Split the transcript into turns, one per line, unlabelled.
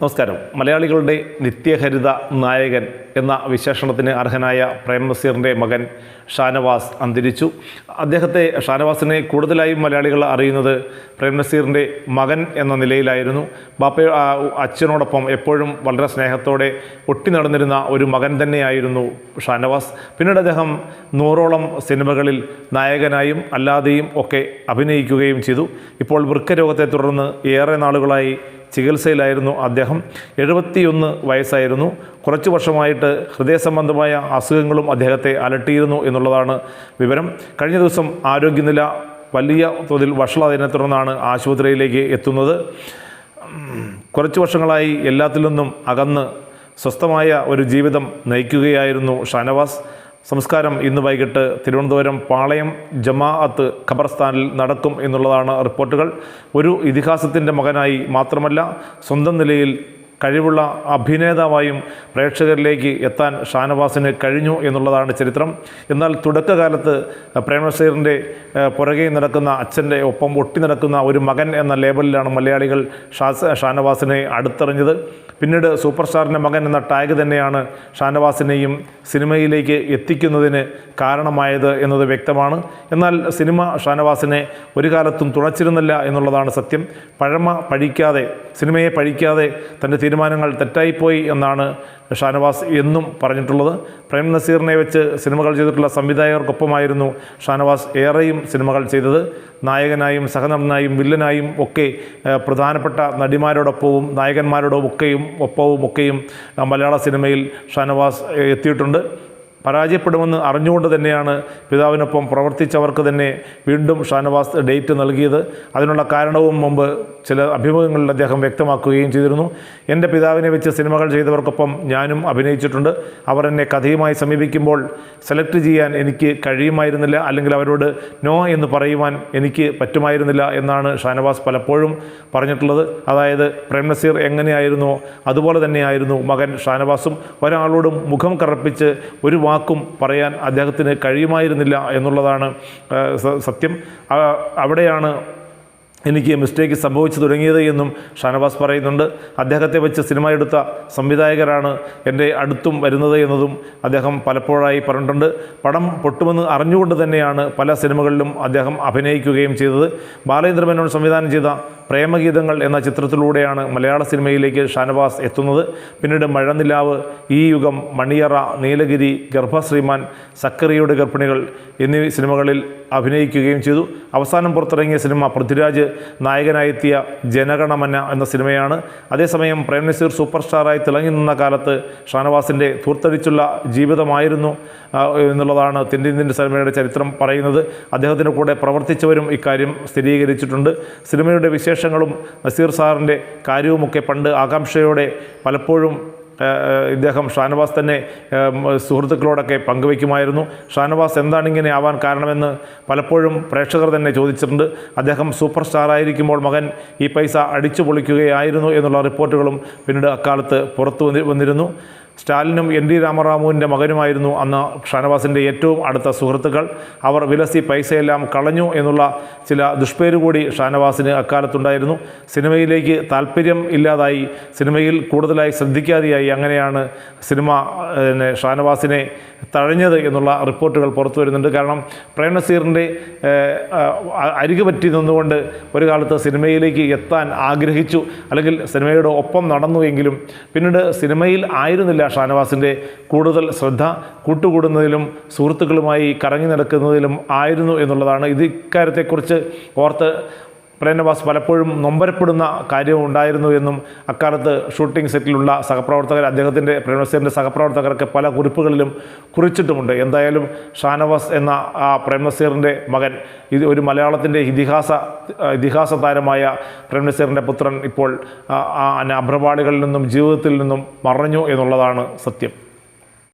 നമസ്കാരം. മലയാളികളുടെ നിത്യഹരിത നായകൻ എന്ന വിശേഷണത്തിന് അർഹനായ പ്രേം നസീറിന്റെ മകൻ ഷാനവാസ് അന്തരിച്ചു. അദ്ദേഹത്തെ ഷാനവാസിനെ കൂടുതലായും മലയാളികൾ അറിയുന്നത് പ്രേം നസീറിന്റെ മകൻ എന്ന നിലയിലായിരുന്നു. ബാപ്പ അച്ഛനോടൊപ്പം എപ്പോഴും വളരെ സ്നേഹത്തോടെ ഒട്ടി നടന്നിരുന്ന ഒരു മകൻ തന്നെയായിരുന്നു ഷാനവാസ്. പിന്നീട് അദ്ദേഹം നൂറോളം സിനിമകളിൽ നായകനായും അല്ലാതെയും ഒക്കെ അഭിനയിക്കുകയും ചെയ്തു. ഇപ്പോൾ വൃക്കരോഗത്തെ തുടർന്ന് ഏറെ നാളുകളായി ചികിത്സയിലായിരുന്നു അദ്ദേഹം. എഴുപത്തിയൊന്ന് വയസ്സായിരുന്നു. കുറച്ച് വർഷമായിട്ട് ഹൃദയ സംബന്ധമായ അസുഖങ്ങളും അദ്ദേഹത്തെ അലട്ടിയിരുന്നു എന്നുള്ളതാണ് വിവരം. കഴിഞ്ഞ ദിവസം ആരോഗ്യനില വലിയ തോതിൽ വഷളതിനെ തുടർന്നാണ് ആശുപത്രിയിലേക്ക് എത്തുന്നത്. കുറച്ചു വർഷങ്ങളായി എല്ലാത്തിൽ നിന്നും അകന്ന് സ്വസ്ഥമായ ഒരു ജീവിതം നയിക്കുകയായിരുന്നു ഷാനവാസ്. സംസ്കാരം ഇന്ന് വൈകിട്ട് തിരുവനന്തപുരം പാളയം ജമാഅത്ത് ഖബർസ്ഥാനിൽ നടക്കും എന്നുള്ളതാണ് റിപ്പോർട്ടുകൾ. ഒരു ഇതിഹാസത്തിന്റെ മകനായി മാത്രമല്ല സ്വന്തം നിലയിൽ കഴിവുള്ള അഭിനേതാവായും പ്രേക്ഷകരിലേക്ക് എത്താൻ ഷാനവാസിന് കഴിഞ്ഞു എന്നുള്ളതാണ് ചരിത്രം. എന്നാൽ തുടക്കകാലത്ത് പ്രേമനസീറിന്റെ പുറകെ നടക്കുന്ന അച്ഛന്റെ ഒപ്പം ഒട്ടി നടക്കുന്ന ഒരു മകൻ എന്ന ലേബലിലാണ് മലയാളികൾ ഷാസ് ഷാനവാസിനെ അടുത്തറിഞ്ഞത്. പിന്നീട് സൂപ്പർ സ്റ്റാറിന്റെ മകൻ എന്ന ടാഗ് തന്നെയാണ് ഷാനവാസിനെയും സിനിമയിലേക്ക് എത്തിക്കുന്നതിന് കാരണമായത് എന്നത് വ്യക്തമാണ്. എന്നാൽ സിനിമ ഷാനവാസിനെ ഒരു കാലത്തും തുണച്ചിരുന്നില്ല എന്നുള്ളതാണ് സത്യം. പഴമ പഴിക്കാതെ സിനിമയെ പഴിക്കാതെ തന്റെ തീരുമാനങ്ങൾ തെറ്റായിപ്പോയി എന്നാണ് ഷാനവാസ് എന്നും പറഞ്ഞിട്ടുള്ളത്. പ്രേം നസീറിനെ വെച്ച് സിനിമകൾ ചെയ്തിട്ടുള്ള സംവിധായകർക്കൊപ്പമായിരുന്നു ഷാനവാസ് ഏറെയും സിനിമകൾ ചെയ്തത്. നായകനായും സഹനടനായും വില്ലനായും ഒക്കെ പ്രധാനപ്പെട്ട നടിമാരോടൊപ്പവും നായകന്മാരോടൊക്കെയും ഒപ്പവും ഒക്കെയും മലയാള സിനിമയിൽ ഷാനവാസ് എത്തിയിട്ടുണ്ട്. പരാജയപ്പെടുമെന്ന് അറിഞ്ഞുകൊണ്ട് തന്നെയാണ് പിതാവിനൊപ്പം പ്രവർത്തിച്ചവർക്ക് തന്നെ വീണ്ടും ഷാനവാസ് ഡേറ്റ് നൽകിയത്. അതിനുള്ള കാരണവും മുമ്പ് ചില അഭിമുഖങ്ങളിൽ അദ്ദേഹം വ്യക്തമാക്കുകയും ചെയ്തിരുന്നു. എന്റെ പിതാവിനെ വെച്ച് സിനിമകൾ ചെയ്തവർക്കൊപ്പം ഞാനും അഭിനയിച്ചിട്ടുണ്ട്. അവർ എന്നെ കഥയുമായി സമീപിക്കുമ്പോൾ സെലക്ട് ചെയ്യാൻ എനിക്ക് കഴിയുമായിരുന്നില്ല. അല്ലെങ്കിൽ അവരോട് നോ എന്ന് പറയുവാൻ എനിക്ക് പറ്റുമായിരുന്നില്ല എന്നാണ് ഷാനവാസ് പലപ്പോഴും പറഞ്ഞിട്ടുള്ളത്. അതായത് പ്രേം നസീർ എങ്ങനെയായിരുന്നോ അതുപോലെ തന്നെയായിരുന്നു മകൻ ഷാനവാസും. ഒരാളോടും മുഖം കറപ്പിച്ച് ഒരു വാക്കും പറയാൻ അദ്ദേഹത്തിന് കഴിയുമായിരുന്നില്ല എന്നുള്ളതാണ് സത്യം. അവിടെയാണ് എനിക്ക് മിസ്റ്റേക്ക് സംഭവിച്ചു തുടങ്ങിയത് എന്നും ഷാനവാസ് പറയുന്നുണ്ട്. അദ്ദേഹത്തെ വെച്ച് സിനിമ എടുത്ത സംവിധായകരാണ് എന്റെ അടുത്തും വരുന്നത് എന്നതും അദ്ദേഹം പലപ്പോഴായി പറഞ്ഞിട്ടുണ്ട്. പടം പൊട്ടുമെന്ന് അറിഞ്ഞുകൊണ്ട് തന്നെയാണ് പല സിനിമകളിലും അദ്ദേഹം അഭിനയിക്കുകയും ചെയ്തത്. ബാലേന്ദ്ര മേനോൻ സംവിധാനം ചെയ്ത പ്രേമഗീതങ്ങൾ എന്ന ചിത്രത്തിലൂടെയാണ് മലയാള സിനിമയിലേക്ക് ഷാനവാസ് എത്തുന്നത്. പിന്നീട് മഴനിലാവ് ഈ യുഗം മണിയറ നീലഗിരി ഗർഭശ്രീമാൻ സക്കറിയുടെ ഗർഭിണികൾ എന്നീ സിനിമകളിൽ അഭിനയിക്കുകയും ചെയ്തു. അവസാനം പുറത്തിറങ്ങിയ സിനിമ പൃഥ്വിരാജ് നായകനായെത്തിയ ജനഗണമന എന്ന സിനിമയാണ്. അതേസമയം പ്രേം നസീർ സൂപ്പർ സ്റ്റാറായി തിളങ്ങി നിന്ന കാലത്ത് ഷാനവാസിന്റെ ധൂർത്തടിച്ചുള്ള ജീവിതമായിരുന്നു എന്നുള്ളതാണ് തിന്റെ സിനിമയുടെ ചരിത്രം പറയുന്നത്. അദ്ദേഹത്തിന്റെ കൂടെ പ്രവർത്തിച്ചവരും ഇക്കാര്യം സ്ഥിരീകരിച്ചിട്ടുണ്ട്. സിനിമയുടെ വിശേഷങ്ങളും നസീർ സാറിന്റെ കാര്യവുമൊക്കെ പണ്ട് ആകാംക്ഷയോടെ പലപ്പോഴും ഇദ്ദേഹം ഷാനവാസ് തന്നെ സുഹൃത്തുക്കളോടൊക്കെ പങ്കുവയ്ക്കുമായിരുന്നു. ഷാനവാസ് എന്താണ് ഇങ്ങനെ ആവാൻ കാരണമെന്ന് പലപ്പോഴും പ്രേക്ഷകർ തന്നെ ചോദിച്ചിട്ടുണ്ട്. അദ്ദേഹം സൂപ്പർ സ്റ്റാർ ആയിരിക്കുമ്പോൾ മകൻ ഈ പൈസ അടിച്ചു പൊളിക്കുകയായിരുന്നു എന്നുള്ള റിപ്പോർട്ടുകളും പിന്നീട് അക്കാലത്ത് പുറത്തു വന്നിരുന്നു. സ്റ്റാലിനും എൻ ഡി രാമറാമുവിന്റെ മകനുമായിരുന്നു അന്ന് ഷാനവാസിന്റെ ഏറ്റവും അടുത്ത സുഹൃത്തുക്കൾ. അവർ വിലസി പൈസയെല്ലാം കളഞ്ഞു എന്നുള്ള ചില ദുഷ്പേര് കൂടി ഷാനവാസിന് അക്കാലത്തുണ്ടായിരുന്നു. സിനിമയിലേക്ക് താല്പര്യം ഇല്ലാതായി സിനിമയിൽ കൂടുതലായി ശ്രദ്ധിക്കാതെയായി അങ്ങനെയാണ് സിനിമ പിന്നെ ഷാനവാസിനെ തഴഞ്ഞത് എന്നുള്ള റിപ്പോർട്ടുകൾ പുറത്തു വരുന്നുണ്ട്. കാരണം പ്രേംനസീറിന്റെ അരികു പറ്റി നിന്നുകൊണ്ട് ഒരു കാലത്ത് സിനിമയിലേക്ക് എത്താൻ ആഗ്രഹിച്ചു. അല്ലെങ്കിൽ സിനിമയുടെ ഒപ്പം നടന്നു എങ്കിലും പിന്നീട് സിനിമയിൽ ആയിരുന്നില്ല ഷാനവാസിന്റെ കൂടുതൽ ശ്രദ്ധ കൂട്ടുകൂടുന്നതിലും സുഹൃത്തുക്കളുമായി കറങ്ങി നടക്കുന്നതിലും ആയിരുന്നു എന്നുള്ളതാണ്. ഇത് ഇക്കാര്യത്തെക്കുറിച്ച് ഓർത്ത് പ്രേംനവാസ് പലപ്പോഴും നൊമ്പരപ്പെടുന്ന കാര്യവും ഉണ്ടായിരുന്നു എന്നും അക്കാലത്ത് ഷൂട്ടിംഗ് സെറ്റിലുള്ള സഹപ്രവർത്തകർ അദ്ദേഹത്തിന്റെ പ്രേംനസീറിന്റെ സഹപ്രവർത്തകർക്ക് പല കുറിപ്പുകളിലും കുറിച്ചിട്ടുമുണ്ട്. എന്തായാലും ഷാനവാസ് എന്ന ആ പ്രേംനസീറിന്റെ മകൻ ഇത് ഒരു മലയാളത്തിന്റെ ഇതിഹാസ ഇതിഹാസ താരമായ പ്രേംനസീറിന്റെ പുത്രൻ ഇപ്പോൾ ആ, അഭ്രപാളികളിൽ നിന്നും ജീവിതത്തിൽ നിന്നും മറഞ്ഞു എന്നുള്ളതാണ് സത്യം.